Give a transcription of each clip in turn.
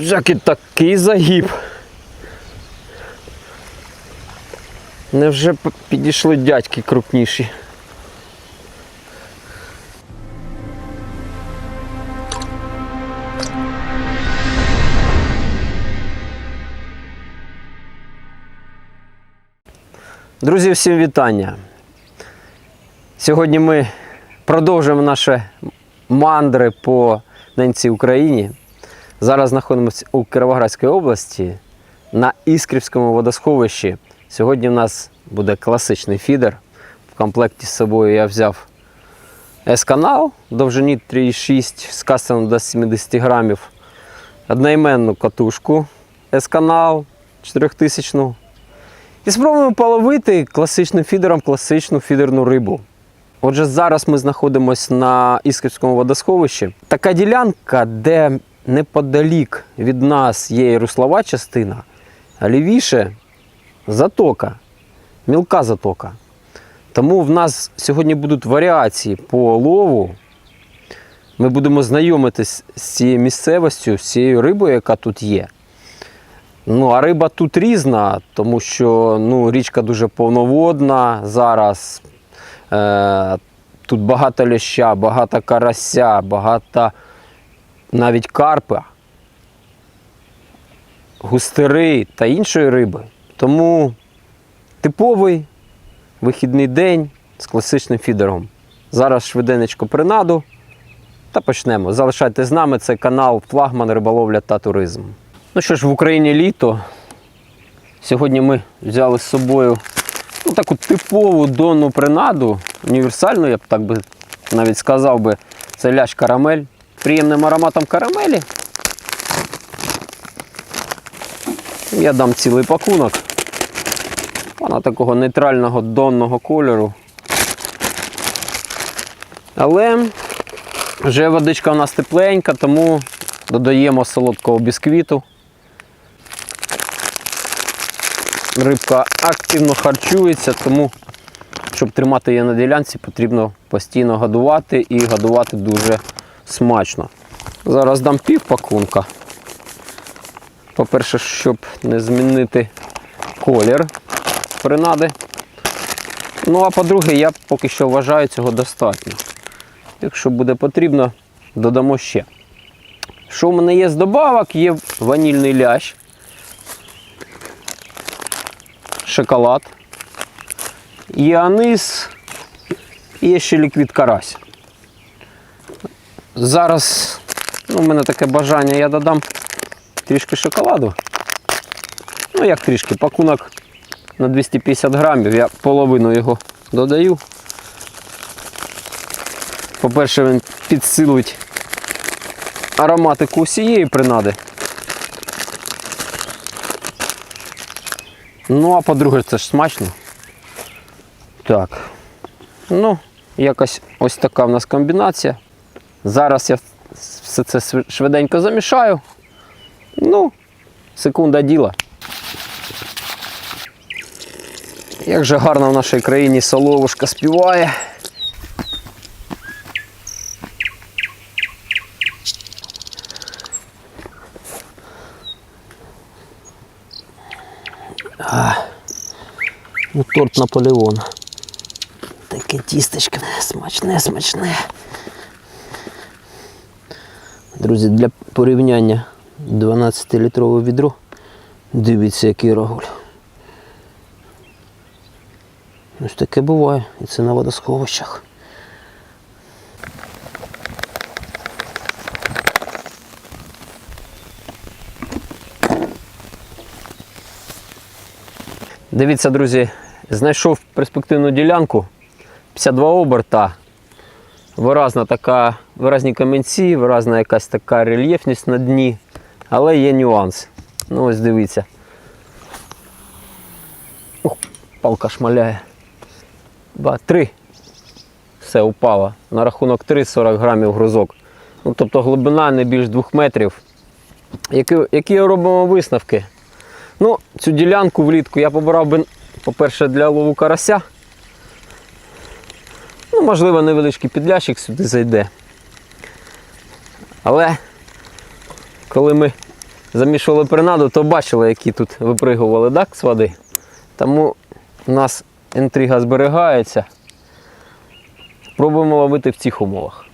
Жаки такий загиб. Невже підійшли дядьки крупніші? Друзі, всім вітання. Сьогодні ми продовжуємо наші мандри по ненці Україні. Зараз знаходимося у Кіровоградській області на Іскрівському водосховищі. Сьогодні в нас буде класичний фідер. В комплекті з собою я взяв С-канал довжині 3,6 з кастом до 70 грамів. Одноіменну катушку С-канал 4000 і спробуємо половити класичним фідером класичну фідерну рибу. Отже, зараз ми знаходимося на Іскрівському водосховищі. Така ділянка, де неподалік від нас є руслова частина, а лівіше затока, мілка затока. Тому в нас сьогодні будуть варіації по лову. Ми будемо знайомитись з цією місцевістю, з цією рибою, яка тут є. Ну, а риба тут різна, тому що ну, річка дуже повноводна зараз. Е, тут багато ляща, багато карася, багато навіть карпа, густери та іншої риби. Тому типовий вихідний день з класичним фідером. Зараз швиденечко принаду та почнемо. Залишайтесь з нами, це канал Флагман Риболовля та Туризм. Ну що ж, в Україні літо. Сьогодні ми взяли з собою ну, таку типову донну принаду, універсальну, я б так би навіть сказав би, це лящ карамель. Приємним ароматом карамелі. Я дам цілий пакунок. Вона такого нейтрального донного кольору. Але вже водичка у нас тепленька, тому додаємо солодкого бісквіту. Рибка активно харчується, тому, щоб тримати її на ділянці, потрібно постійно годувати і годувати дуже смачно. Зараз дам пів пакунка. По-перше, щоб не змінити колір принади. Ну, а по-друге, я поки що вважаю цього достатньо. Якщо буде потрібно, додамо ще. Що в мене є з добавок? Є ванільний лящ, шоколад, є анис, і ще ліквід карась. Зараз ну, у мене таке бажання, я додам трішки шоколаду. Ну, як трішки, пакунок на 250 грамів, я половину його додаю. По-перше, він підсилить ароматику усієї принади. Ну, а по-друге, це ж смачно. Так. Ну, якось ось така в нас комбінація. Зараз я все це швиденько замішаю. Ну, секунда діла. Як же гарно в нашій країні соловушка співає. Ну, торт Наполеон. Таке тістечко смачне, смачне. Друзі, для порівняння 12-літрове відро. Дивіться, який рогуль. Ось таке буває. І це на водосховищах. Дивіться, друзі, знайшов перспективну ділянку 52 оберта. Виразна така, виразні камінці, виразна якась така рельєфність на дні, але є нюанс. Ну ось дивіться. Ух, палка шмаляє. Ба, три. Все, упало. На рахунок 3 40 грамів грузок. Ну, тобто глибина не більш 2 метрів. Які, які робимо висновки? Ну, цю ділянку влітку я побирав би, по-перше, для лову карася. Ну, можливо, невеличкий підлящик сюди зайде. Але коли ми замішували принаду, то бачили, які тут випригували так, з води. Тому у нас інтрига зберігається. Пробуємо ловити в цих умовах.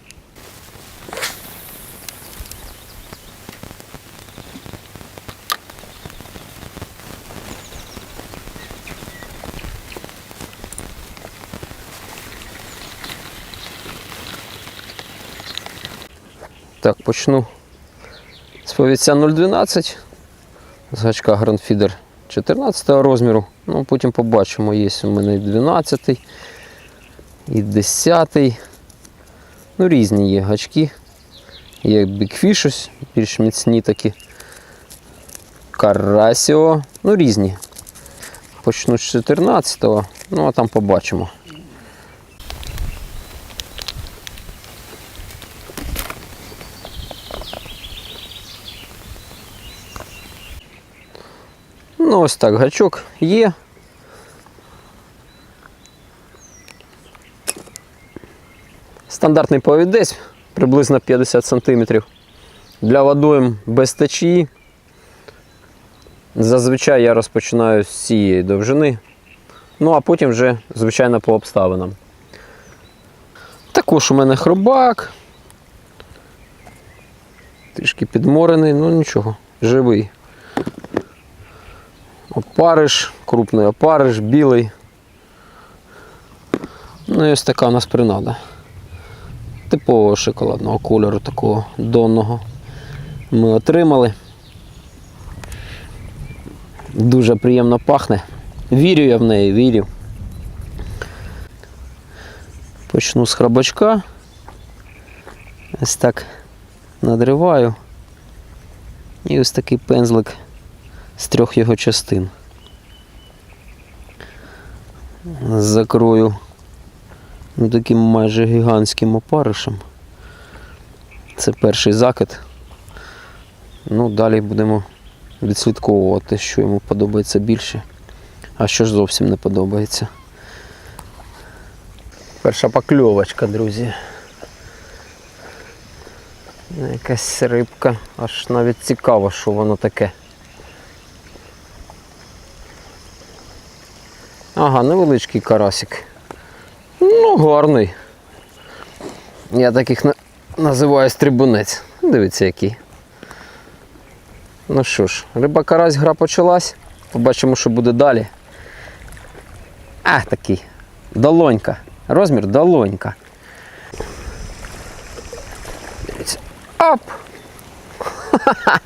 Так, почну з повіця 0,12 з гачка Грандфідер 14 розміру. Ну, потім побачимо, є у мене 12 і 10 Ну, різні є гачки. Є бікфіш більш міцні такі. Карасіо. Ну, різні. Почну з 14-го, ну а там побачимо. Ну, ось так, гачок є. Стандартний повідець приблизно 50 см. Для водойм без течії. Зазвичай я розпочинаю з цієї довжини. Ну, а потім вже, звичайно, по обставинам. Також у мене хробак. Трішки підморений, ну нічого, живий. Опариш, крупний опариш, білий. Ну і ось така у нас принада. Типового шоколадного кольору, такого донного ми отримали. Дуже приємно пахне. Вірю я в неї, вірю. Почну з храбачка. Ось так надриваю. І ось такий пензлик з трьох його частин. Закрою ну, таким майже гігантським опаришем. Це перший закид. Ну, далі будемо відслідковувати, що йому подобається більше, а що ж зовсім не подобається. Перша покльовочка, друзі. Якась рибка, аж навіть цікаво, що воно таке. Ага, невеличкий карасик. Ну, гарний. Я таких на... називаю стрибунець. Дивіться який. Ну що ж, риба карась гра почалась. Побачимо, що буде далі. А, такий. Долонька. Розмір долонька. Дивіться. Оп!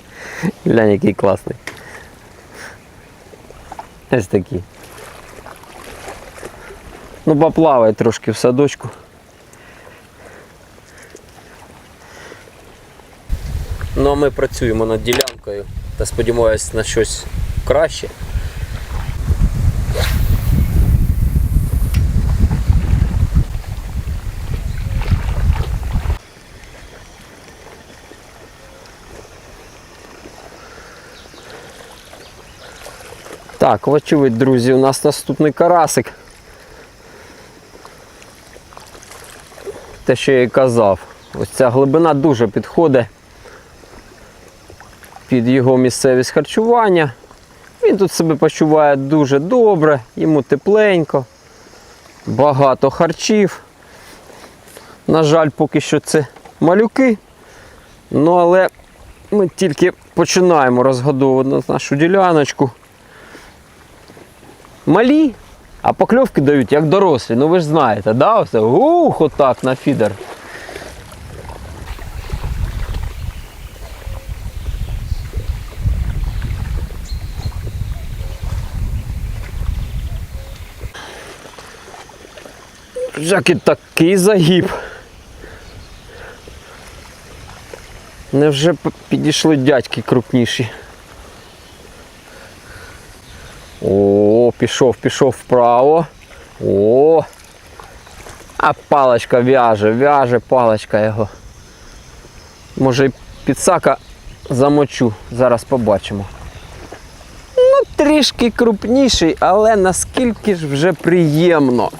Глянь, який класний. Ось такий. Ну, поплаває трошки в садочку. Ну а ми працюємо над ділянкою та сподіваюся на щось краще. Так, вочевидь, друзі, у нас наступний карасик. Те, що я і казав. Ось ця глибина дуже підходить під його місцевість харчування. Він тут себе почуває дуже добре, йому тепленько, багато харчів. На жаль, поки що це малюки. Ну, але ми тільки починаємо розгодовувати нашу діляночку. Малі, а покльовки дають як дорослі. Ну ви ж знаєте, да? Оце ух, отак на фідер. Як і такий загиб. Невже підійшли дядьки крупніші? О, пішов, пішов вправо. О. А паличка в'яже, в'яже паличка його. Може підсака замочу, зараз побачимо. Ну, трішки крупніший, але наскільки ж вже приємно.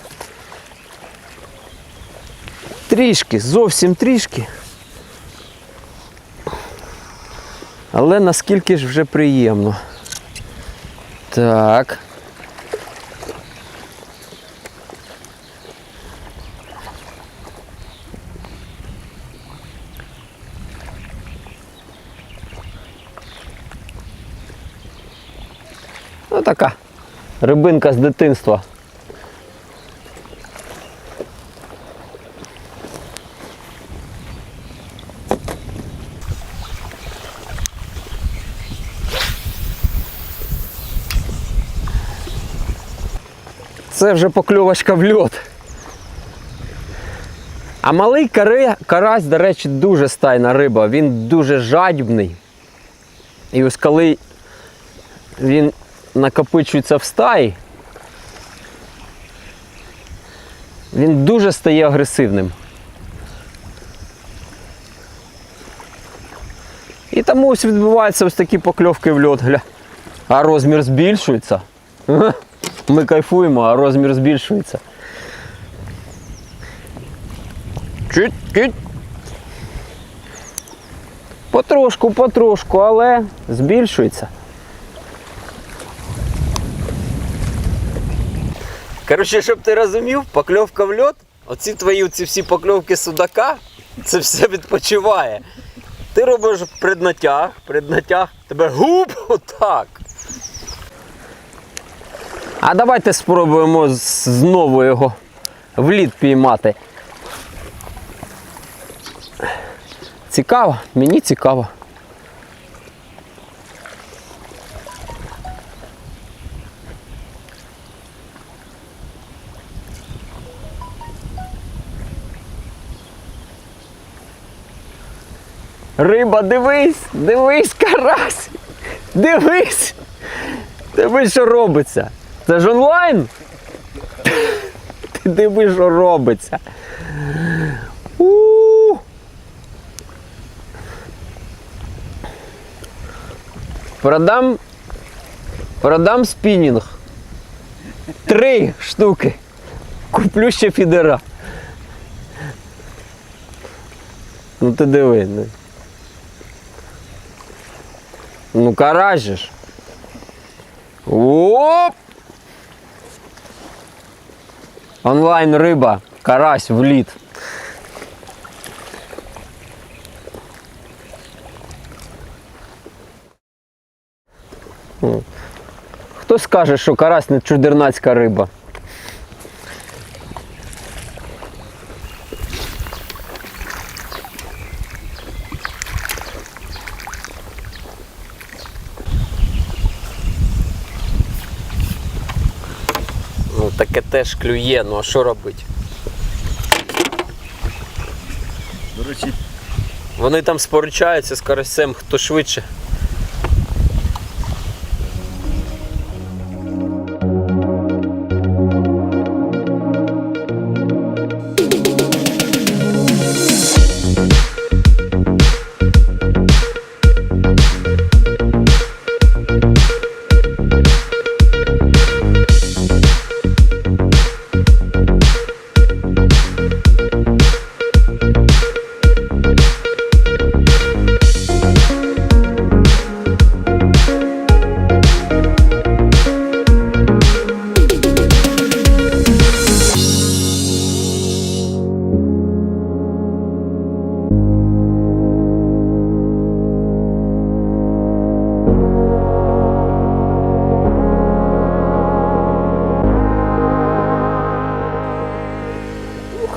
Трішки, зовсім трішки. Але наскільки ж вже приємно. Так. Ну така рибинка з дитинства. Це вже покльовочка в льот. А малий каре, карась, до речі, дуже стайна риба, він дуже жадібний. І ось коли він накопичується в стаї, він дуже стає агресивним. І тому ось відбуваються ось такі покльовки в льот. Гля. А розмір збільшується. Ми кайфуємо, а розмір збільшується. Чуть-чуть. Потрошку, потрошку, але збільшується. Коротше, щоб ти розумів, покльовка в льот, оці твої ці всі покльовки судака, це все відпочиває. Ти робиш преднатяг, преднатяг, тебе губ отак. А давайте спробуємо знову його в лід піймати. Цікаво, мені цікаво. Риба, дивись, дивись, карась! Дивись! Дивись, що робиться. Це ж онлайн? Ти диви, що робиться. у Продам. Продам спінінг. Три штуки. Куплю ще фідера. Ну ти диви. ну. Ну каражиш. Оп! Онлайн риба, карась вліт. Хто скаже, що карась не чудернацька риба? Ну таке теж клює, ну а що робити? До речі, Вони там споручаються з карасем, хто швидше.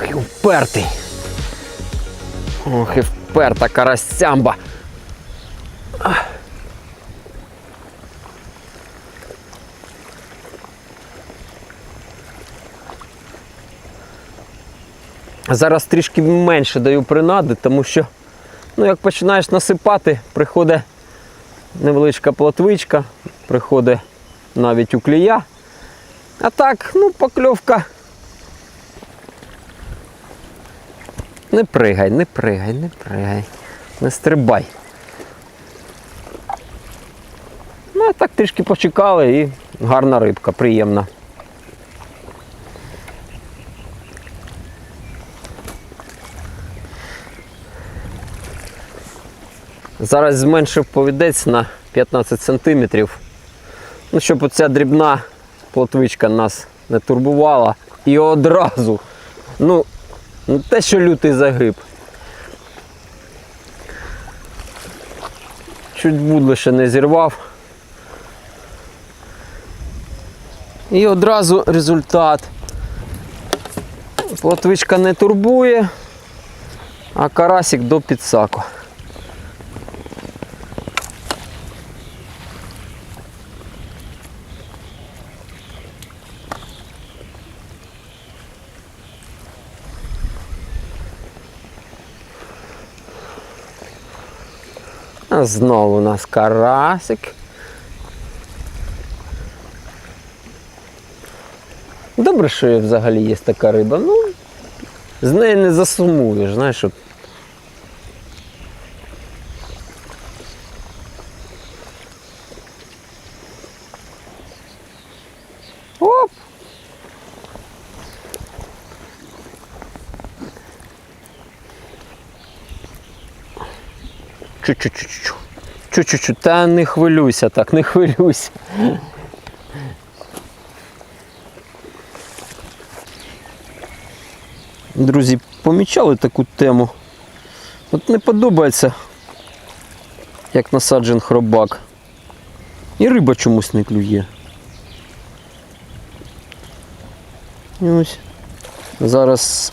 Ох, і впертий. Ох, і вперта карасямба. Зараз трішки менше даю принади, тому що, ну, як починаєш насипати, приходить невеличка плотвичка, приходить навіть уклія. А так, ну, покльовка Не пригай, не пригай, не пригай. Не стрибай. Ну, а так трішки почекали і гарна рибка, приємна. Зараз зменшив повідець на 15 см. Ну, щоб оця дрібна плотвичка нас не турбувала. І одразу, ну, не те, що лютий загиб. Чуть будло ще не зірвав. І одразу результат. Плотвичка не турбує, а карасик до підсаку. Знову у нас карасик. Добре, що є взагалі є така риба. Ну, з неї не засумуєш, знаєш. Оп! Чу-чу-чу-чу. Чу-чу-чу. Та не хвилюйся так, не хвилюйся. Друзі, помічали таку тему. От не подобається, як насаджен хробак. І риба чомусь не клює. І ось зараз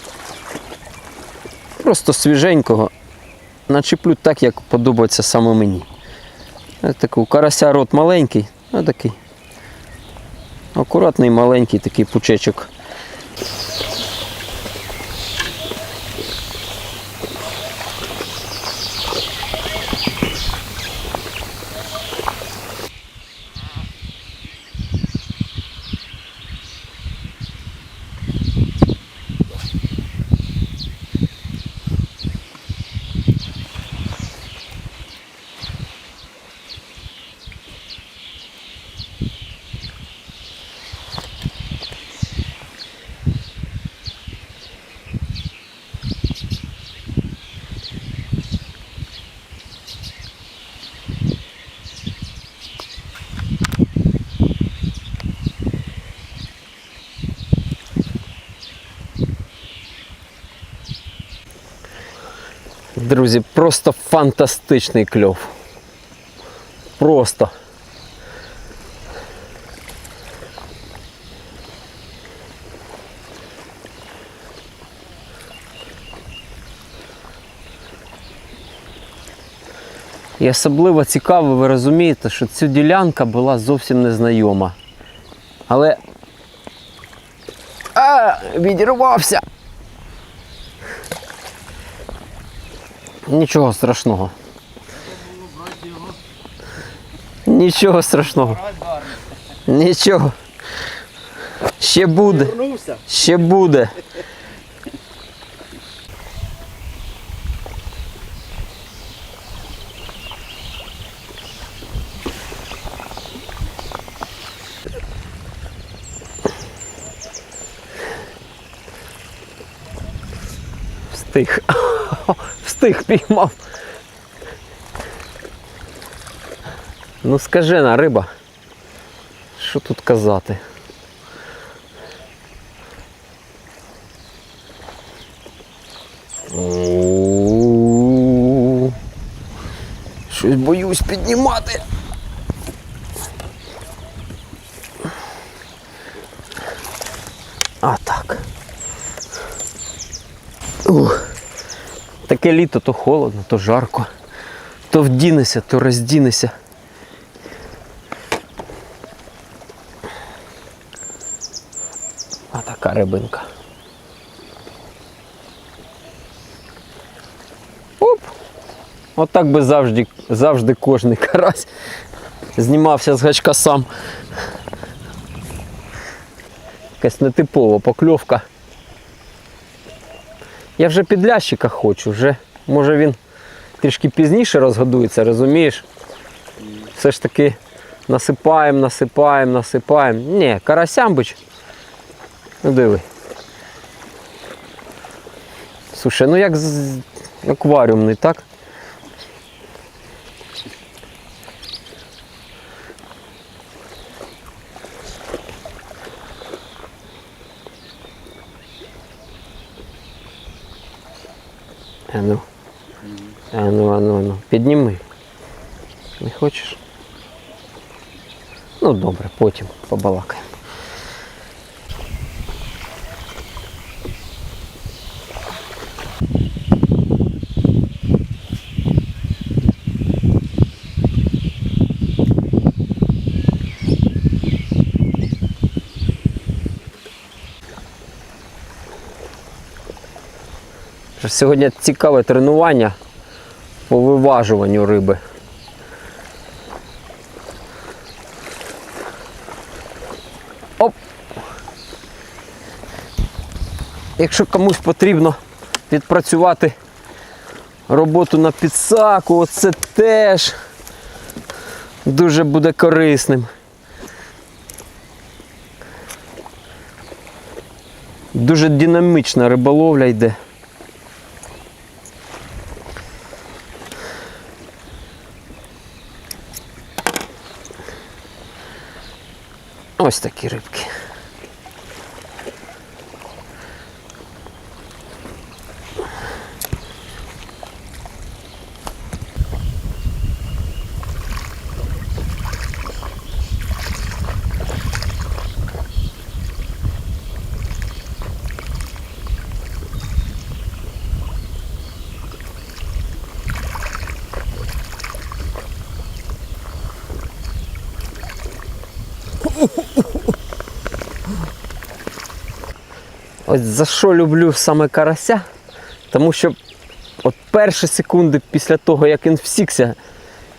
просто свіженького начеплю так, як подобається саме мені. Ось карася рот маленький, а такий. Акуратний маленький такий пучечок. Друзі, просто фантастичний кльов. Просто. І особливо цікаво, ви розумієте, що ця ділянка була зовсім незнайома. Але. А, відірвався! Нічого страшного. Нічого страшного. Нічого. Ще буде. Ще буде. Встиг. Встиг піймав. Ну скажи на риба. Що тут казати? Щось боюсь піднімати. Таке літо то холодно, то жарко. То вдінешся, то роздінешся. А така рибинка. Оп! Отак би завжди, завжди кожний карась знімався з гачка сам. Якась нетипова покльовка. Я вже під лящика хочу, вже може він трішки пізніше розгодується, розумієш? Все ж таки насипаємо, насипаємо, насипаємо. Ні, карасямбич. Ну диви. Слушай, ну як з- акваріумний, так? А ну. А ну, а ну, а ну. Підніми. Не хочеш? Ну добре, потім побалакаємо. Сьогодні цікаве тренування по виважуванню риби. Оп! Якщо комусь потрібно відпрацювати роботу на підсаку, оце теж дуже буде корисним. Дуже динамічна риболовля йде. Ось такі рибки. За що люблю саме карася, тому що от перші секунди після того, як він всікся,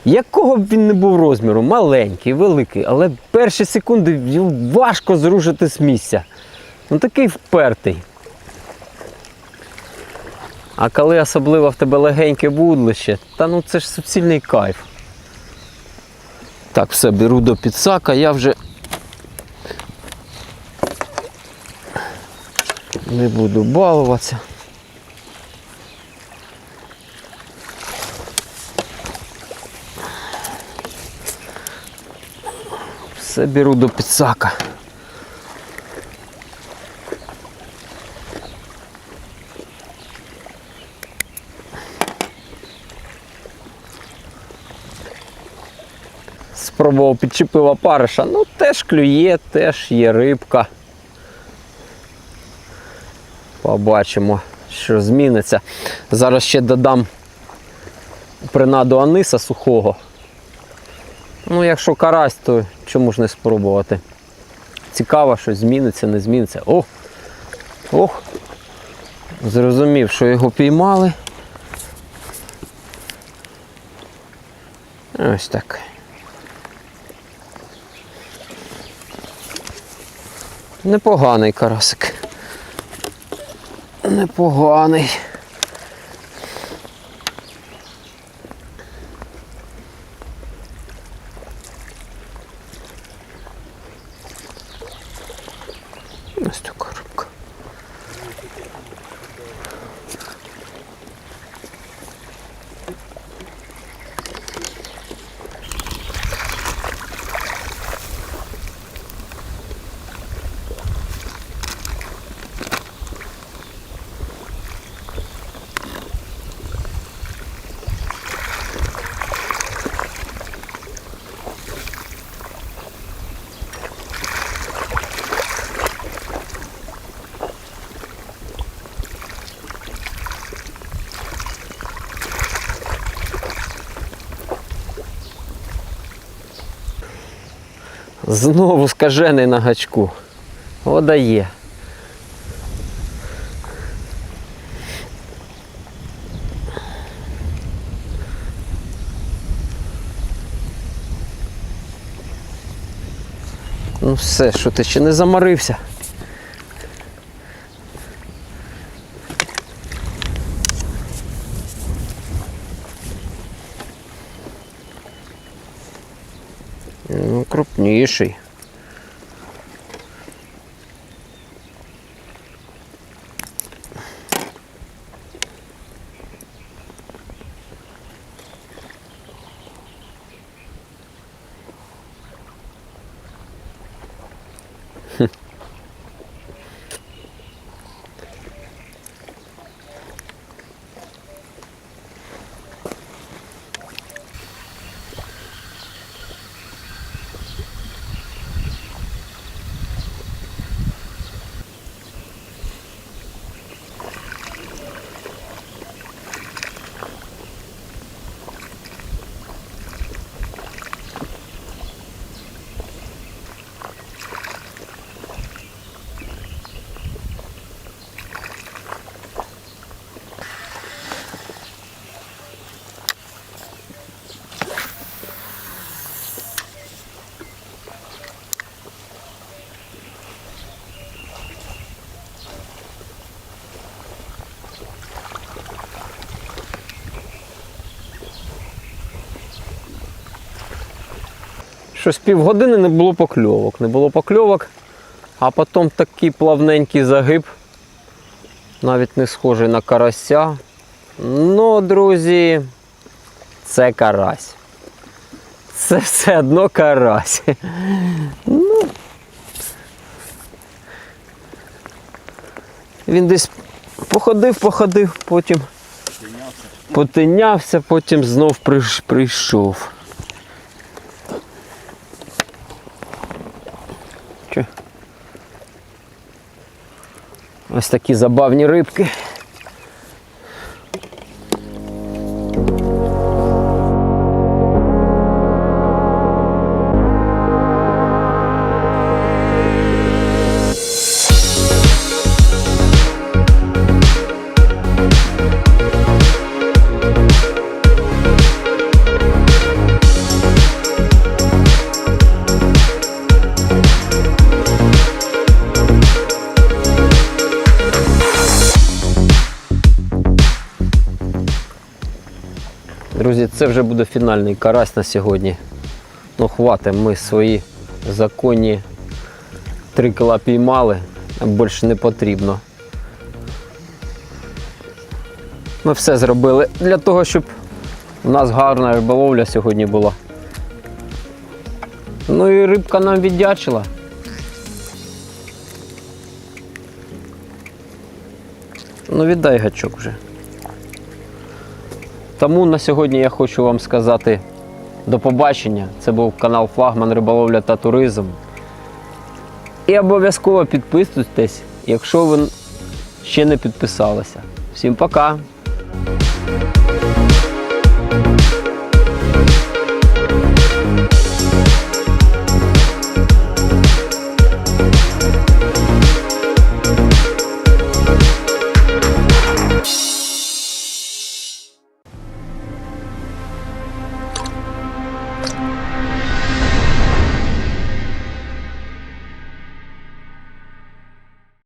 якого б він не був розміру, маленький, великий, але перші секунди важко зрушити з місця. Ну такий впертий. А коли особливо в тебе легеньке вудлище, та ну це ж суцільний кайф. Так, все, беру до підсака, я вже Не буду балуватися. Все беру до підсака. Спробував підчепив опариша, ну теж клює, теж є рибка. Побачимо, що зміниться. Зараз ще додам принаду аниса сухого. Ну, якщо карась, то чому ж не спробувати? Цікаво, що зміниться, не зміниться. Ох! Ох! Зрозумів, що його піймали. Ось так. Непоганий карасик. Непоганий. Ось така рибка. Знову скажений на гачку. Одає. Ну все, що ти ще не заморився. Ну, крупніший. Щось півгодини не було покльовок. Не було покльовок, а потім такий плавненький загиб, навіть не схожий на карася. Ну, друзі, це карась. Це все одно карась. Ну, він десь походив, походив, потім потинявся, потім знов прийшов. Ось такі забавні рибки. Фінальний карась на сьогодні. Ну, хватимо ми свої законні три кіла піймали, більше не потрібно. Ми все зробили для того, щоб у нас гарна риболовля сьогодні була. Ну і рибка нам віддячила. Ну віддай гачок вже. Тому на сьогодні я хочу вам сказати до побачення. Це був канал Флагман Риболовля та Туризм. І обов'язково підписуйтесь, якщо ви ще не підписалися. Всім пока!